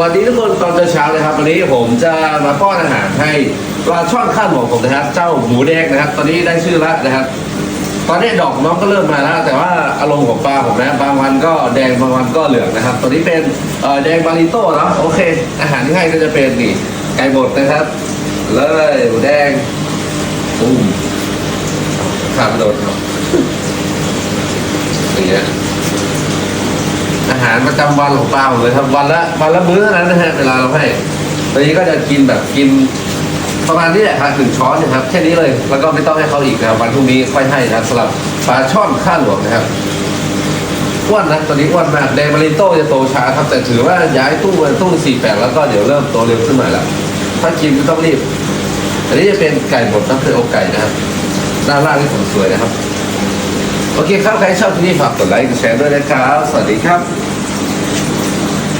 วัสดีทุกคนตอนเช้าๆนะครับวันนี้ผมจะมาป้อนอาหารให้ปลาช่อนข้าวหมกผมนะครับ เจ้าหมูแดงนะครับ ตอนนี้ได้ชื่อแล้วนะครับ ตอนนี้ดอกน้องก็เริ่มมาแล้ว แต่ว่าอารมณ์ของปลาผมนะบางวันก็แดงบางวันก็เหลืองนะครับตัวนี้เป็นแดงบาริโต้เนาะโอเค อาหารที่ให้ก็จะเป็นนี่ไก่บดนะครับ เลยหมูแดงปุ้มขาดไม่โดนครับอย่างเงี้ย อาหารประจำวันของปลาผมเลยครับวันละวันละมื้อเท่านั้นนะฮะเวลาเราให้ตอนนี้ก็จะกินแบบกินประมาณนี้แหละครับหนึ่งช้อนนะครับแค่นี้เลยแล้วก็ไม่ต้องให้เขาอีกนะวันพรุ่งนี้ค่อยให้นะสำหรับปลาช่อนข้าวหลวงนะครับอ้วนนะตอนนี้อ้วนมากแดมาริโต้จะโตช้าครับแต่ถือว่าย้ายตู้มาตู้สี่แปดแล้วก็เดี๋ยวเริ่มโตเร็วขึ้นหน่อยแล้วถ้ากินไม่ต้องรีบอันนี้จะเป็นไก่บดน้ำเผืออกไก่นะครับด้านล่างนี่ผมสวยนะครับ โอเคครับ ใครชอบที่นี่ฝากกดไลค์กดแชร์ด้วยนะครับ สวัสดีครับ